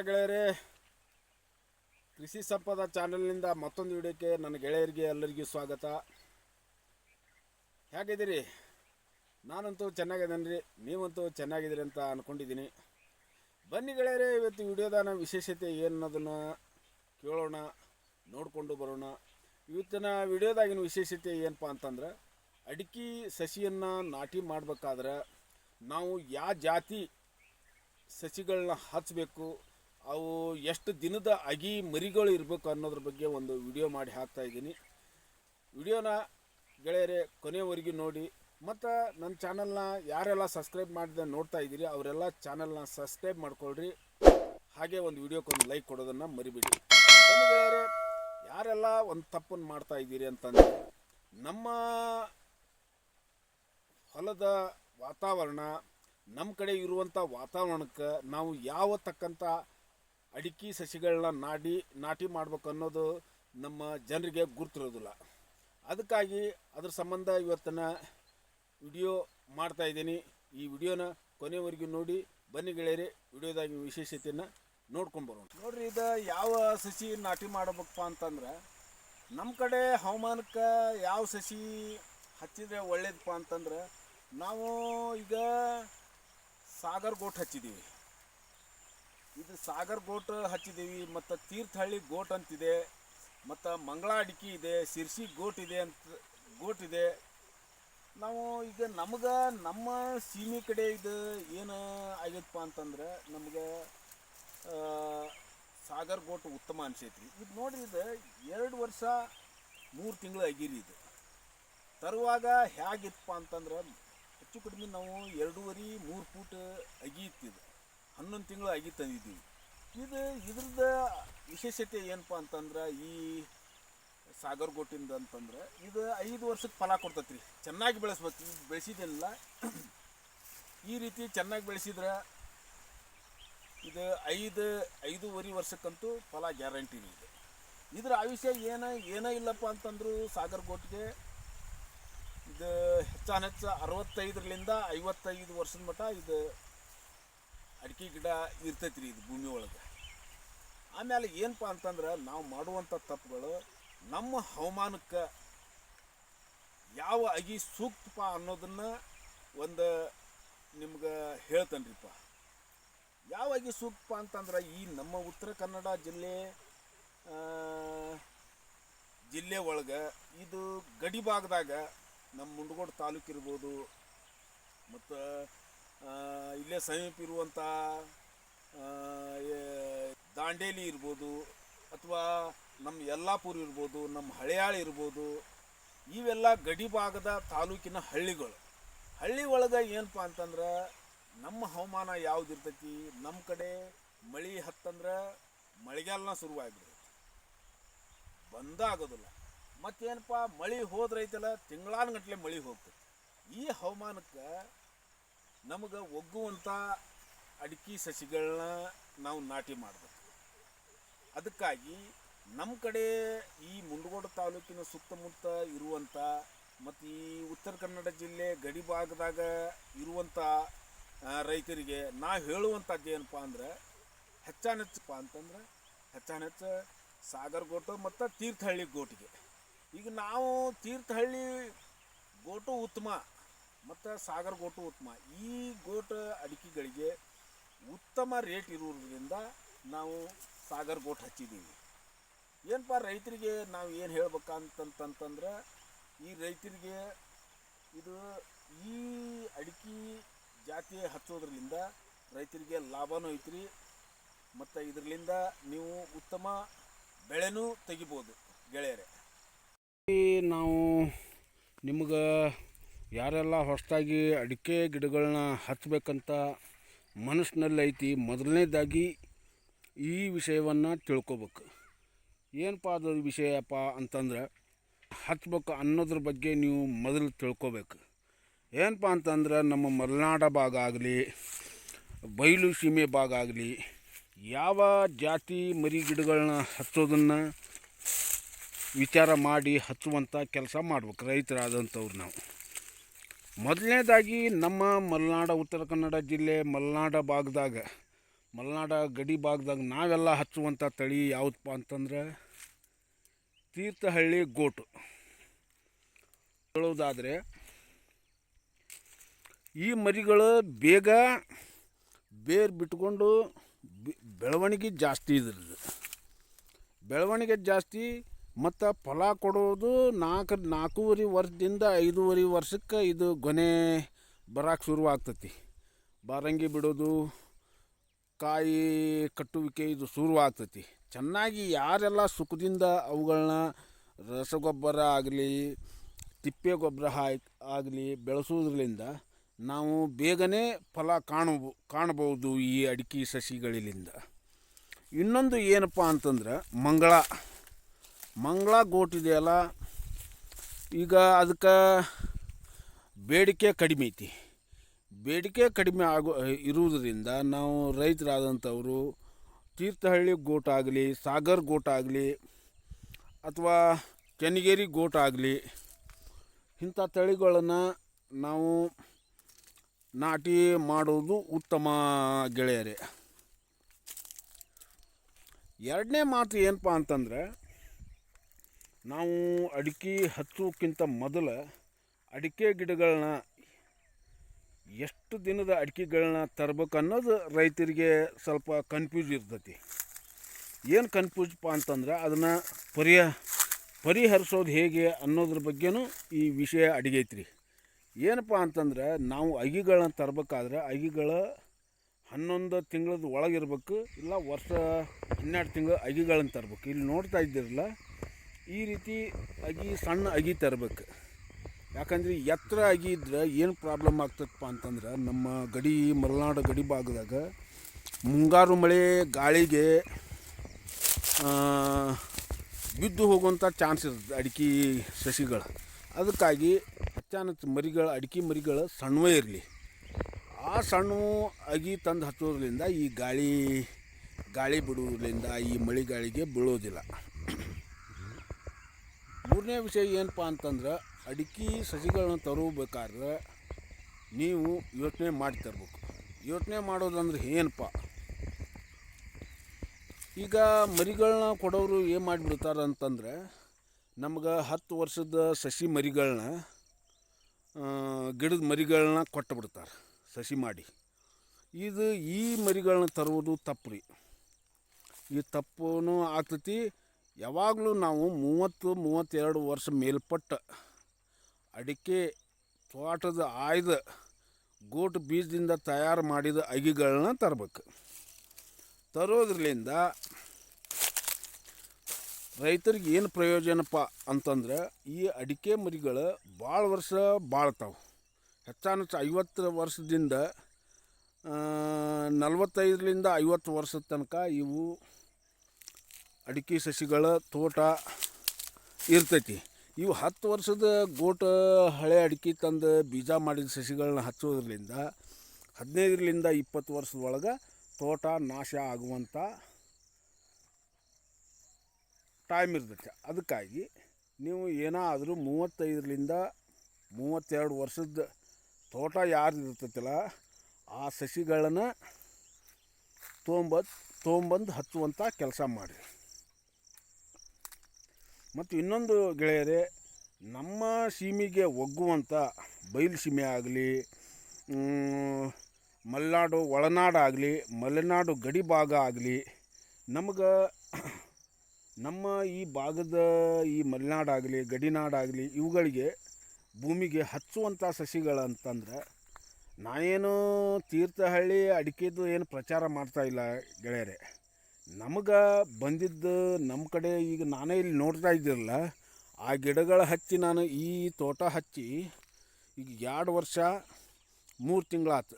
ಗೆಳೆಯರೇ, ಕೃಷಿ ಸಂಪದ ಚಾನಲ್ನಿಂದ ಮತ್ತೊಂದು ವಿಡಿಯೋಕ್ಕೆ ನನ್ನ ಗೆಳೆಯರಿಗೆ ಎಲ್ಲರಿಗೂ ಸ್ವಾಗತ. ಹೇಗಿದ್ದೀರಿ? ನಾನಂತೂ ಚೆನ್ನಾಗಿದ್ದೇನೆ ರೀ ನೀವಂತೂ ಚೆನ್ನಾಗಿದ್ದೀರಿ ಅಂತ ಅಂದ್ಕೊಂಡಿದ್ದೀನಿ ಬನ್ನಿ ಗೆಳೆಯರೇ, ಇವತ್ತು ವಿಡಿಯೋದ ವಿಶೇಷತೆ ಏನು ಅನ್ನೋದನ್ನು ಕೇಳೋಣ, ನೋಡಿಕೊಂಡು ಬರೋಣ. ಇವತ್ತಿನ ವಿಡಿಯೋದಾಗಿನ ವಿಶೇಷತೆ ಏನಪ್ಪ ಅಂತಂದ್ರೆ, ಅಡಿಕೆ ಸಸಿಯನ್ನು ನಾಟಿ ಮಾಡಬೇಕಾದ್ರೆ ನಾವು ಯಾವ ಜಾತಿ ಸಸಿಗಳನ್ನ ಹಚ್ಚಬೇಕು ಅವು ಎಷ್ಟು ದಿನದ ಅಗಿ ಮರಿಗಳು ಇರಬೇಕು ಅನ್ನೋದ್ರ ಬಗ್ಗೆ ಒಂದು ವಿಡಿಯೋ ಮಾಡಿ ಹಾಕ್ತಾ ಇದ್ದೀನಿ. ವಿಡಿಯೋನ ಗೆಳೆಯರೇ ಕೊನೆಯವರೆಗೂ ನೋಡಿ. ಮತ್ತು ನನ್ನ ಚಾನಲ್ನ ಯಾರೆಲ್ಲ ಸಬ್ಸ್ಕ್ರೈಬ್ ಮಾಡಿದ ನೋಡ್ತಾ ಇದ್ದೀರಿ, ಅವರೆಲ್ಲ ಚಾನಲ್ನ ಸಬ್ಸ್ಕ್ರೈಬ್ ಮಾಡ್ಕೊಳ್ರಿ. ಹಾಗೆ ಒಂದು ವಿಡಿಯೋಕ್ಕೊಂದು ಲೈಕ್ ಕೊಡೋದನ್ನು ಮರಿಬೇಡಿ. ಗೆಳೆಯರೆ, ಯಾರೆಲ್ಲ ಒಂದು ತಪ್ಪನ್ನು ಮಾಡ್ತಾ ಇದ್ದೀರಿ ಅಂತಂದರೆ, ನಮ್ಮ ಹೊಲದ ವಾತಾವರಣ ನಮ್ಮ ಕಡೆ ಇರುವಂಥ ವಾತಾವರಣಕ್ಕೆ ನಾವು ಯಾವ ತಕ್ಕಂಥ ಅಡಿಕೆ ಸಸಿಗಳನ್ನ ನಾಡಿ ನಾಟಿ ಮಾಡ್ಬೇಕು ಅನ್ನೋದು ನಮ್ಮ ಜನರಿಗೆ ಗುರ್ತಿರೋದಿಲ್ಲ. ಅದಕ್ಕಾಗಿ ಅದ್ರ ಸಂಬಂಧ ಇವತ್ತಿನ ವಿಡಿಯೋ ಮಾಡ್ತಾ ಇದ್ದೀನಿ. ಈ ವಿಡಿಯೋನ ಕೊನೆವರೆಗೂ ನೋಡಿ, ಬನ್ನಿ ಗೆಳೆಯರಿ, ವಿಡಿಯೋದಾಗಿ ವಿಶೇಷತೆಯನ್ನು ನೋಡ್ಕೊಂಡು ಬರೋಣ. ನೋಡ್ರಿ, ಇದು ಯಾವ ಸಸಿ ನಾಟಿ ಮಾಡಬೇಕಪ್ಪ ಅಂತಂದ್ರೆ ನಮ್ಮ ಕಡೆ ಹವಾಮಾನಕ್ಕೆ ಯಾವ ಸಸಿ ಹಚ್ಚಿದ್ರೆ ಒಳ್ಳೇದಪ್ಪ ಅಂತಂದ್ರೆ, ನಾವು ಈಗ ಸಾಗರ್ ಗೋಟ್ ಹಚ್ಚಿದ್ದೀವಿ ಇದು ಸಾಗರ್ ಗೋಟ್ ಹಚ್ಚಿದ್ದೀವಿ, ಮತ್ತು ತೀರ್ಥಹಳ್ಳಿ ಗೋಟ್ ಅಂತಿದೆ, ಮತ್ತು ಮಂಗಳ ಅಡಿಕೆ ಇದೆ ಸಿರ್ಸಿ ಗೋಟ್ ಇದೆ ಅಂತ, ಗೋಟ್ ಇದೆ. ನಾವು ಈಗ ನಮ್ಗೆ ನಮ್ಮ ಸೀಮೆ ಕಡೆ ಇದು ಏನು ಆಗೈತಪ್ಪ ಅಂತಂದ್ರೆ ನಮ್ಗೆ ಸಾಗರ್ ಗೋಟ್ ಉತ್ತಮ ಅನ್ಸೈತಿ ಇದು ನೋಡ್ರಿ ಇದು ಎರಡು ವರ್ಷ ಮೂರು ತಿಂಗಳು ಆಗಿರಿ ಇದು. ತರುವಾಗ ಹೇಗಿತ್ತಪ್ಪ ಅಂತಂದ್ರೆ ಹೆಚ್ಚು ಕಡಿಮೆ ನಾವು ಎರಡೂವರೆ ಮೂರು ಫೂಟ್ ಅಗಿ ಇತ್ತಿದು. ಹನ್ನೊಂದು ತಿಂಗಳು ಆಗಿ ತಂದಿದ್ದೀವಿ. ಇದು ಇದ್ರದ ವಿಶೇಷತೆ ಏನಪ್ಪ ಅಂತಂದ್ರೆ ಈ ಸಾಗರ್ ಗೋಟಿಂದ ಅಂತಂದ್ರೆ ಇದು ಐದು ವರ್ಷಕ್ಕೆ ಫಲ ಕೊಡ್ತೈತೆ ರೀ. ಚೆನ್ನಾಗಿ ಬೆಳೆಸ್ಬೇಕು. ಇದು ಬೆಳೆಸಿದಿಲ್ಲ ಈ ರೀತಿ ಚೆನ್ನಾಗಿ ಬೆಳೆಸಿದ್ರೆ ಇದು ಐದು, ಐದೂವರೆ ವರ್ಷಕ್ಕಂತೂ ಫಲ ಗ್ಯಾರಂಟಿ ಇದೆ. ಇದ್ರ ಆಯುಷ್ಯ ಏನ, ಏನೋ ಇಲ್ಲಪ್ಪ ಅಂತಂದ್ರು ಸಾಗರ್ ಗೋಟ್ಗೆ ಇದು ಹೆಚ್ಚಾನ ಹೆಚ್ಚು ಅರವತ್ತೈದರಿಂದ ಐವತ್ತೈದು ವರ್ಷದ ಮಟ್ಟ ಇದು ಅಡಿಕೆ ಗಿಡ ಇರ್ತೈತಿ ರೀ ಇದು ಭೂಮಿ ಒಳಗೆ. ಆಮೇಲೆ ಏನಪ್ಪ ಅಂತಂದ್ರೆ ನಾವು ಮಾಡುವಂಥ ತಪ್ಪುಗಳು ನಮ್ಮ ಹವಾಮಾನಕ್ಕೆ ಯಾವ ಅಗಿ ಸೂಕ್ತಪ್ಪ ಅನ್ನೋದನ್ನ ಒಂದು ನಿಮ್ಗೆ ಹೇಳ್ತನ್ರಿಪ್ಪ ಯಾವ ಅಗಿ ಸೂಕ್ತಪ್ಪ ಅಂತಂದ್ರೆ ಈ ನಮ್ಮ ಉತ್ತರ ಕನ್ನಡ ಜಿಲ್ಲೆ ಜಿಲ್ಲೆ ಒಳಗೆ ಇದು ಗಡಿ ಭಾಗದಾಗ ನಮ್ಮ ಮುಂಡಗೋಡು ತಾಲೂಕು ಇರ್ಬೋದು, ಮತ್ತು ಇಲ್ಲೇ ಸಮೀಪ ಇರುವಂಥ ದಾಂಡೇಲಿ ಇರ್ಬೋದು, ಅಥವಾ ನಮ್ಮ ಯಲ್ಲಾಪುರ ಇರ್ಬೋದು, ನಮ್ಮ ಹಳೆಯಾಳ ಇರ್ಬೋದು, ಇವೆಲ್ಲ ಗಡಿ ಭಾಗದ ತಾಲೂಕಿನ ಹಳ್ಳಿಗಳು. ಹಳ್ಳಿ ಒಳಗೆ ಏನಪ್ಪ ಅಂತಂದ್ರೆ, ನಮ್ಮ ಹವಾಮಾನ ಯಾವ್ದು ಇರ್ತೈತಿ ನಮ್ಮ ಕಡೆ ಮಳೆ ಹತ್ತಂದ್ರೆ ಮಳೆಗಾಲನ ಶುರುವಾಗ್ಬಿಡ್ತೈತಿ. ಬಂದಾಗೋದಿಲ್ಲ. ಮತ್ತೇನಪ್ಪ ಮಳೆ ಹೋದ್ರೈತಲ್ಲ, ತಿಂಗಳಾನುಗಟ್ಲೆ ಮಳೆ ಹೋಗ್ತೈತಿ. ಈ ಹವಾಮಾನಕ್ಕೆ ನಮಗೆ ಒಗ್ಗುವಂಥ ಅಡಿಕೆ ಸಸಿಗಳನ್ನ ನಾವು ನಾಟಿ ಮಾಡಬೇಕು. ಅದಕ್ಕಾಗಿ ನಮ್ಮ ಕಡೆ ಈ ಮುಂಡಗೋಡ ತಾಲೂಕಿನ ಸುತ್ತಮುತ್ತ ಇರುವಂಥ ಮತ್ತು ಈ ಉತ್ತರ ಕನ್ನಡ ಜಿಲ್ಲೆ ಗಡಿ ಭಾಗದಾಗ ಇರುವಂಥ ರೈತರಿಗೆ ನಾ ಹೇಳುವಂಥದ್ದು ಏನಪ್ಪ ಅಂದ್ರೆ ಹೆಚ್ಚಾನೆಚ್ಚಪ್ಪ ಅಂತಂದ್ರೆ ಹೆಚ್ಚಾನೆಚ್ಚ ಸಾಗರ್ ಗೋಟು ಮತ್ತು ತೀರ್ಥಹಳ್ಳಿ ಗೋಟಿಗೆ. ಈಗ ನಾವು ತೀರ್ಥಹಳ್ಳಿ ಗೋಟು ಉತ್ತಮ ಮತ್ತು ಸಾಗರ್ ಗೋಟು ಉತ್ತಮ. ಈ ಗೋಟ ಅಡಿಕೆಗಳಿಗೆ ಉತ್ತಮ ರೇಟ್ ಇರುವುದರಿಂದ ನಾವು ಸಾಗರ್ ಗೋಟ್ ಹಚ್ಚಿದ್ದೀವಿ. ಏನಪ್ಪ ರೈತರಿಗೆ ನಾವು ಏನು ಹೇಳ್ಬೇಕಂತಂತಂದ್ರೆ, ಈ ರೈತರಿಗೆ ಇದು ಈ ಅಡಿಕೆ ಜಾತಿ ಹಚ್ಚೋದ್ರಿಂದ ರೈತರಿಗೆ ಲಾಭನೂ ಐತ್ರಿ. ಮತ್ತು ಇದರಿಂದ ನೀವು ಉತ್ತಮ ಬೆಳೆನೂ ತೆಗಿಬೋದು ಗೆಳೆಯರೆ. ನಾವು ನಿಮ್ಗೆ ಯಾರೆಲ್ಲ ಹೊಸದಾಗಿ ಅಡಿಕೆ ಗಿಡಗಳನ್ನ ಹಚ್ಚಬೇಕಂತ ಐತಿ ಮೊದಲನೇದಾಗಿ ಈ ವಿಷಯವನ್ನು ತಿಳ್ಕೊಬೇಕು. ಏನಪ್ಪ ಅದು ವಿಷಯಪ್ಪ ಅಂತಂದ್ರೆ ಹಚ್ಬೇಕು ಅನ್ನೋದ್ರ ಬಗ್ಗೆ ನೀವು ಮೊದಲು ತಿಳ್ಕೊಬೇಕು. ಏನಪ್ಪ ಅಂತಂದ್ರೆ, ನಮ್ಮ ಮಲೆನಾಡ ಭಾಗ ಆಗಲಿ ಬಯಲು ಸೀಮೆ ಭಾಗ ಆಗಲಿ, ಯಾವ ಜಾತಿ ಮರಿ ಗಿಡಗಳನ್ನ ಹಚ್ಚೋದನ್ನು ವಿಚಾರ ಮಾಡಿ ಹಚ್ಚುವಂಥ ಕೆಲಸ ಮಾಡ್ಬೇಕು ರೈತರಾದಂಥವ್ರು ನಾವು. ಮೊದಲನೇದಾಗಿ ನಮ್ಮ ಮಲೆನಾಡ, ಉತ್ತರ ಕನ್ನಡ ಜಿಲ್ಲೆ ಮಲೆನಾಡ ಭಾಗದಾಗ, ಮಲೆನಾಡ ಗಡಿ ಭಾಗದಾಗ ನಾವೆಲ್ಲ ಹಚ್ಚುವಂಥ ತಳಿ ಯಾವುದಪ್ಪ ಅಂತಂದ್ರೆ ತೀರ್ಥಹಳ್ಳಿ ಗೋಟು. ಹೇಳೋದಾದರೆ, ಈ ಮರಿಗಳು ಬೇಗ ಬೇರು ಬಿಟ್ಕೊಂಡು ಬೆಳವಣಿಗೆ ಜಾಸ್ತಿ ಇದ್ರದ್ದು. ಬೆಳವಣಿಗೆ ಜಾಸ್ತಿ ಮತ್ತು ಫಲ ಕೊಡೋದು ನಾಲ್ಕು, ನಾಲ್ಕೂವರೆ ವರ್ಷದಿಂದ ಐದೂವರೆ ವರ್ಷಕ್ಕೆ ಇದು ಗೊನೆ ಬರಕ್ಕೆ ಶುರುವಾಗ್ತತಿ. ಬಾರಂಗಿ ಬಿಡೋದು, ಕಾಯಿ ಕಟ್ಟುವಿಕೆ ಇದು ಶುರುವಾಗ್ತತಿ. ಚೆನ್ನಾಗಿ ಯಾರೆಲ್ಲ ಸುಖದಿಂದ ಅವುಗಳನ್ನ ರಸಗೊಬ್ಬರ ಆಗಲಿ, ತಿಪ್ಪೆ ಗೊಬ್ಬರ ಹಾಕಿ ಆಗಲಿ ಬೆಳೆಸೋದ್ರಿಂದ ನಾವು ಬೇಗನೆ ಫಲ ಕಾಣಬೋ, ಕಾಣಬಹುದು ಈ ಅಡಿಕೆ ಸಸಿಗಳಿಂದ. ಇನ್ನೊಂದು ಏನಪ್ಪ ಅಂತಂದ್ರೆ ಮಂಗಳ. ಮಂಗಳ ಗೋಟ್ ಇದೆಯಲ್ಲ, ಈಗ ಅದಕ್ಕೆ ಬೇಡಿಕೆ ಕಡಿಮೆ ಐತಿ. ಬೇಡಿಕೆ ಕಡಿಮೆ ಆಗೋ, ಇರುವುದರಿಂದ ನಾವು ರೈತರಾದಂಥವರು ತೀರ್ಥಹಳ್ಳಿ ಗೋಟಾಗಲಿ ಸಾಗರ್ ಗೋಟಾಗಲಿ ಅಥವಾ ಕೆನಿಗೇರಿ ಗೋಟಾಗಲಿ ಇಂಥ ತಳಿಗಳನ್ನು ನಾವು ನಾಟಿ ಮಾಡೋದು ಉತ್ತಮ ಗೆಳೆಯರೇ. ಎರಡನೇ ಮಾತು ಏನಪ್ಪ ಅಂತಂದ್ರೆ ನಾವು ಅಡಿಕೆ ಹಚ್ಚೋಕ್ಕಿಂತ ಮೊದಲು ಅಡಿಕೆ ಗಿಡಗಳನ್ನ ಎಷ್ಟು ದಿನದ ಅಡಿಕೆಗಳನ್ನ ತರಬೇಕು ಅನ್ನೋದು ರೈತರಿಗೆ ಸ್ವಲ್ಪ ಕನ್ಫ್ಯೂಸ್ ಇರ್ತೈತಿ. ಏನು ಕನ್ಫ್ಯೂಸ್ಪ ಅಂತಂದ್ರೆ ಅದನ್ನು ಪರಿಹ ಪರಿಹರಿಸೋದು ಹೇಗೆ ಅನ್ನೋದ್ರ ಬಗ್ಗೆನೂ ಈ ವಿಷಯ ಅಡಿಗೈತ್ರಿ ಏನಪ್ಪ ಅಂತಂದ್ರೆ ನಾವು ಅಗಿಗಳನ್ನ ತರಬೇಕಾದ್ರೆ ಅಗಿಗಳ ಹನ್ನೊಂದು ತಿಂಗಳದ ಒಳಗಿರ್ಬೇಕು, ಇಲ್ಲ ವರ್ಷ ಹನ್ನೆರಡು ತಿಂಗಳು ಅಗಿಗಳನ್ನ ತರಬೇಕು. ಇಲ್ಲಿ ನೋಡ್ತಾ ಇದ್ದೀರಲ್ಲ ಈ ರೀತಿ ಅಗಿ ಸಣ್ಣ ಅಗಿ ತರಬೇಕು. ಯಾಕಂದರೆ ಎತ್ತರ ಅಗಿ ಇದ್ರೆ ಏನು ಪ್ರಾಬ್ಲಮ್ ಆಗ್ತದಪ್ಪ ಅಂತಂದ್ರೆ ನಮ್ಮ ಗಡಿ, ಮಲೆನಾಡು ಗಡಿ ಭಾಗದಾಗ ಮುಂಗಾರು ಮಳೆ ಗಾಳಿಗೆ ಬಿದ್ದು ಹೋಗುವಂಥ ಚಾನ್ಸ್ ಇರ್ತದೆ ಅಡಿಕೆ ಸಸಿಗಳು. ಅದಕ್ಕಾಗಿ ಅಚಾನಕ್ ಮರಿಗಳು, ಅಡಿಕೆ ಮರಿಗಳು ಸಣ್ಣವೇ ಇರಲಿ. ಆ ಸಣ್ಣ ಅಗಿ ತಂದು ಹಚ್ಚೋದ್ರಿಂದ ಈ ಗಾಳಿ ಗಾಳಿ ಬಿಡುವುದರಿಂದ ಈ ಮಳೆ ಗಾಳಿಗೆ ಬೀಳೋದಿಲ್ಲ. ಮೂರನೇ ವಿಷಯ ಏನಪ್ಪ ಅಂತಂದ್ರೆ, ಅಡಿಕೆ ಸಸಿಗಳನ್ನ ತರಬೇಕಾದ್ರೆ ನೀವು ಯೋಚನೆ ಮಾಡಿ ತರಬೇಕು. ಯೋಚನೆ ಮಾಡೋದಂದ್ರೆ ಏನಪ್ಪ? ಈಗ ಮರಿಗಳನ್ನ ಕೊಡೋರು ಏನು ಮಾಡಿಬಿಡ್ತಾರೆ ಅಂತಂದ್ರೆ, ನಮ್ಗೆ ಹತ್ತು ವರ್ಷದ ಸಸಿ ಮರಿಗಳನ್ನ ಗಿಡದ ಮರಿಗಳನ್ನ ಕೊಟ್ಟು ಬಿಡ್ತಾರೆ ಸಸಿ ಮಾಡಿ. ಇದು ಈ ಮರಿಗಳನ್ನ ತರುವುದು ತಪ್ಪು ರೀ. ಈ ತಪ್ಪೂ ಆಗ್ತೈತಿ ಯಾವಾಗಲೂ ನಾವು ಮೂವತ್ತು, ಮೂವತ್ತೆರಡು ವರ್ಷ ಮೇಲ್ಪಟ್ಟ ಅಡಿಕೆ ತೋಟದ ಆಯ್ದ ಗೋಟು ಬೀಜದಿಂದ ತಯಾರು ಮಾಡಿದ ಅಗಿಗಳನ್ನ ತರಬೇಕು. ತರೋದ್ರಲಿಂದ ರೈತರಿಗೆ ಏನು ಪ್ರಯೋಜನಪ್ಪ ಅಂತಂದ್ರೆ ಈ ಅಡಿಕೆ ಮರಿಗಳು ಭಾಳ ವರ್ಷ ಬಾಳ್ತಾವೆ. ಹೆಚ್ಚಾನು ಐವತ್ತು ವರ್ಷದಿಂದ ನಲವತ್ತೈದರಿಂದ ಐವತ್ತು ವರ್ಷದ ತನಕ ಇವು ಅಡಿಕೆ ಸಸಿಗಳ ತೋಟ ಇರ್ತೈತಿ. ಇವು ಹತ್ತು ವರ್ಷದ ಗೋಟ ಹಳೆ ಅಡಿಕೆ ತಂದು ಬೀಜ ಮಾಡಿದ ಸಸಿಗಳನ್ನ ಹಚ್ಚೋದ್ರಿಂದ ಹದಿನೈದರಿಂದ ಇಪ್ಪತ್ತು ವರ್ಷದ ಒಳಗೆ ತೋಟ ನಾಶ ಆಗುವಂಥ ಟೈಮ್ ಇರ್ತೈತೆ. ಅದಕ್ಕಾಗಿ ನೀವು ಏನಾದರೂ ಮೂವತ್ತೈದರಿಂದ ಮೂವತ್ತೆರಡು ವರ್ಷದ ತೋಟ ಯಾರು ಇರ್ತೈತಲ್ಲ, ಆ ಸಸಿಗಳನ್ನು ತೊಗೊಂಬಂದು ತೊಗೊಂಬಂದು ಹಚ್ಚುವಂಥ ಕೆಲಸ ಮಾಡಿರಿ. ಮತ್ತು ಇನ್ನೊಂದು ಗೆಳೆಯರೇ, ನಮ್ಮ ಸೀಮೆಗೆ ಒಗ್ಗುವಂಥ ಬಯಲು ಸೀಮೆ ಆಗಲಿ ಮಲೆನಾಡು ಒಳನಾಡಾಗಲಿ ಮಲೆನಾಡು ಗಡಿ ಭಾಗ ಆಗಲಿ, ನಮ್ಗೆ ನಮ್ಮ ಈ ಭಾಗದ ಈ ಮಲೆನಾಡಾಗಲಿ ಗಡಿನಾಡಾಗಲಿ ಇವುಗಳಿಗೆ ಭೂಮಿಗೆ ಹಚ್ಚುವಂಥ ಸಸಿಗಳಂತಂದ್ರೆ ನಾನೇನು ತೀರ್ಥಹಳ್ಳಿ ಅಡಿಕೆದು ಏನು ಪ್ರಚಾರ ಮಾಡ್ತಾ ಇಲ್ಲ ಗೆಳೆಯರೆ. ನಮಗೆ ಬಂದಿದ್ದು ನಮ್ಮ ಕಡೆ ಈಗ ನಾನೇ ಇಲ್ಲಿ ನೋಡ್ತಾ ಇದ್ದಿರಲ್ಲ ಆ ಗಿಡಗಳ ಹಚ್ಚಿ ನಾನು ಈ ತೋಟ ಹಚ್ಚಿ ಈಗ ಎರಡು ವರ್ಷ, ಮೂರು ತಿಂಗಳಾತು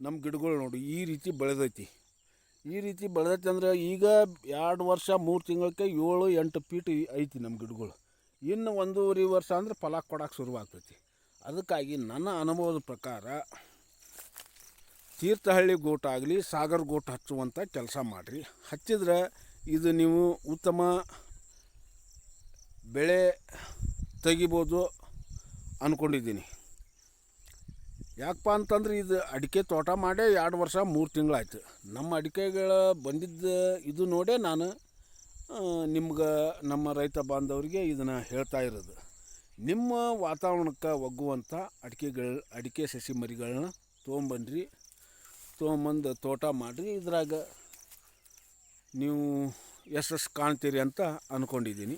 ನಮ್ಮ ಗಿಡಗಳು ನೋಡಿ ಈ ರೀತಿ ಬೆಳೆದೈತಿ. ಈ ರೀತಿ ಬೆಳೆದೈತಿ ಅಂದ್ರೆ ಈಗ ಎರಡು ವರ್ಷ, ಮೂರು ತಿಂಗಳಕ್ಕೆ ಏಳು, ಎಂಟು ಫೀಟ್ ಐತಿ ನಮ್ಮ ಗಿಡಗಳು. ಇನ್ನು ಒಂದೂವರೆ ವರ್ಷ ಅಂದ್ರೆ ಫಲ ಕೊಡೋಕೆ ಶುರುವಾಗ್ತೈತಿ. ಅದಕ್ಕಾಗಿ ನನ್ನ ಅನುಭವದ ಪ್ರಕಾರ ತೀರ್ಥಹಳ್ಳಿ ಗೋಟ್ ಆಗಲಿ, ಸಾಗರ್ ಗೋಟ್ ಹಚ್ಚುವಂಥ ಕೆಲಸ ಮಾಡಿರಿ. ಹಚ್ಚಿದ್ರೆ ಇದು ನೀವು ಉತ್ತಮ ಬೆಳೆ ತೆಗಿಬೋದು ಅಂದ್ಕೊಂಡಿದ್ದೀನಿ ಯಾಕಪ್ಪ ಅಂತಂದ್ರೆ ಇದು ಅಡಿಕೆ ತೋಟ ಮಾಡೇ ಎರಡು ವರ್ಷ, ಮೂರು ತಿಂಗಳಾಯ್ತು. ನಮ್ಮ ಅಡಿಕೆಗಳ ಬಂದಿದ್ದ ಇದು ನೋಡೇ ನಾನು ನಿಮ್ಗೆ ನಮ್ಮ ರೈತ ಬಾಂಧವರಿಗೆ ಇದನ್ನು ಹೇಳ್ತಾ ಇರೋದು. ನಿಮ್ಮ ವಾತಾವರಣಕ್ಕೆ ಒಗ್ಗುವಂಥ ಅಡಿಕೆಗಳು, ಅಡಿಕೆ ಸಸಿ ಮರಿಗಳನ್ನ ತೊಗೊಂಬನ್ರಿ ತೊಗೊಂಬಂದು ತೋಟ ಮಾಡಿರಿ ಇದ್ರಾಗ ನೀವು ಯಶಸ್ಸು ಕಾಣ್ತೀರಿ ಅಂತ ಅಂದ್ಕೊಂಡಿದ್ದೀನಿ